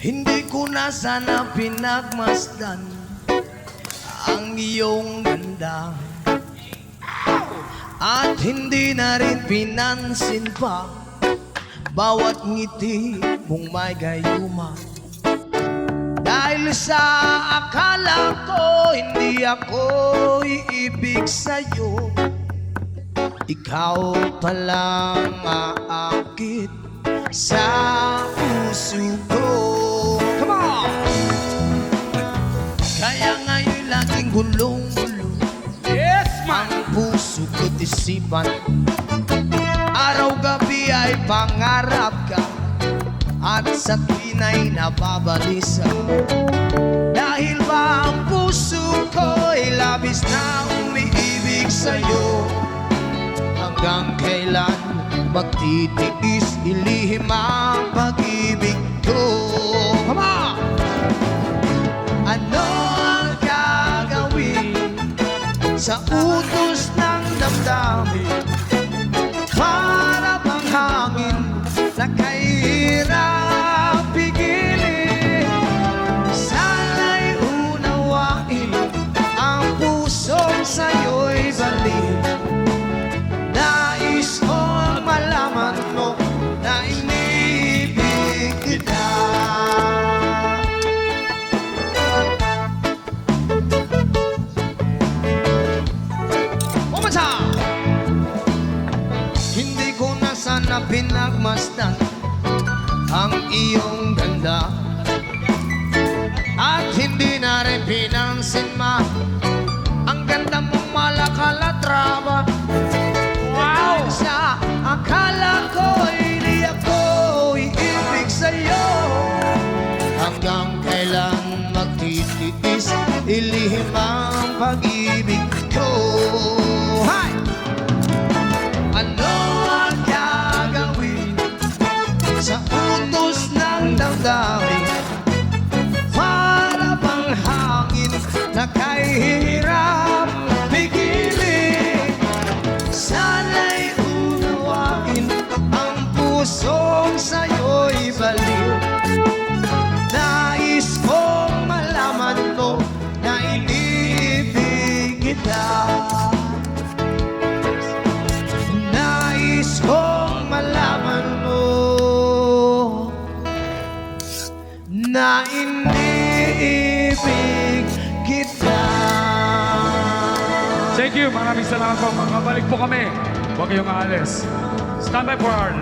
Hindi ko na sana pinagmasdan ang iyong ganda. At hindi na rin pinansin pa bawat ngiti mong may gayuma. Dahil sa akala ko hindi ako iibig sa'yo. Ikaw palang aakit sa puso ko Kaya ngayon laging gulong-gulo Yes, Ang puso ko't isipan Araw-gabi ay pangarap ka. At sa tinay nababalisa Dahil ba ang puso ko ay labis na umiibig sa'yo? Hanggang kailan magtitiis ilihim ang pag-ibig sa utos ng damdamin. Para bang hangin sana pinagmasdan ang iyong ganda. At hindi na rin pinansin ma ang ganda mong malakalatraba Wow! Sa akala ko hindi ako iibig sa'yo. Hanggang kailan magtitiis ilihim ang pag-ibig na inibig kita Thank you. Maraming salamat po. Makabalik po kami. Huwag kayong aalis. Stand by for our